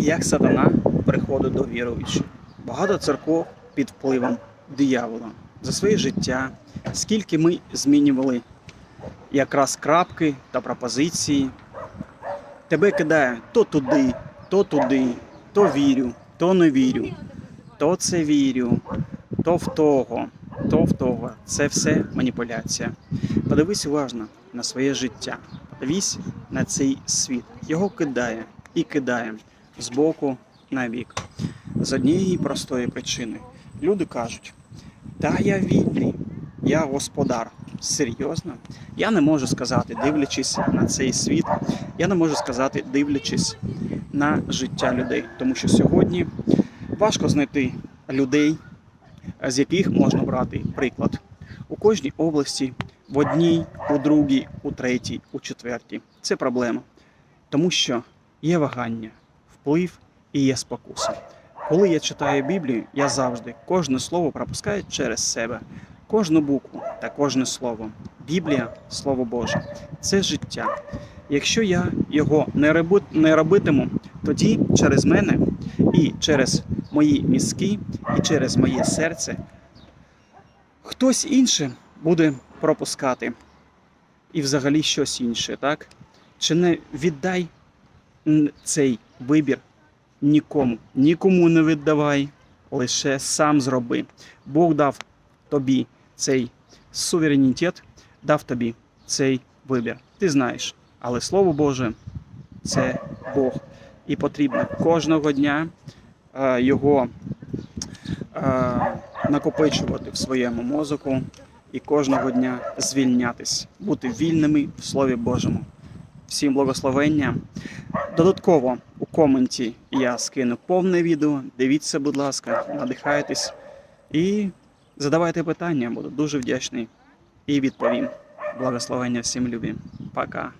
як сатана приходить до віруючих. Багато церков під впливом диявола за своє життя, скільки ми змінювали якраз крапки та пропозиції. Тебе кидає то туди, то туди, то вірю, то не вірю, то це вірю, то в того, то в того. Це все маніпуляція. Подивись уважно на своє життя. Подивись на цей світ. Його кидає і кидає з боку на бік. З однієї простої причини. Люди кажуть: та я вільний, я господар. Серйозно? Я не можу сказати, дивлячись на цей світ, я не можу сказати, дивлячись на життя людей. Тому що сьогодні важко знайти людей, з яких можна брати приклад. У кожній області, в одній, у другій, у третій, у четвертій. Це проблема. Тому що є вагання, вплив і є спокуса. Коли я читаю Біблію, я завжди кожне слово пропускаю через себе, кожну букву та кожне слово. Біблія Слово Боже, це життя. Якщо я його не роби- не робитиму, тоді через мене і через мої мізки, і через моє серце хтось інший буде пропускати і взагалі щось інше, так? Чи не віддай цей вибір нікому, нікому не віддавай, лише сам зроби. Бог дав тобі цей суверенітет, дав тобі цей вибір. Ти знаєш, але Слово Боже це Бог. І потрібно кожного дня е, його е, накопичувати в своєму мозоку і кожного дня звільнятись, бути вільними в Слові Божому. Всім благословення. Додатково у коменті я скину повне відео. Дивіться, будь ласка, надихайтесь і задавайте питання, буду дуже вдячний і відповім. Благословення всім любі. Пока.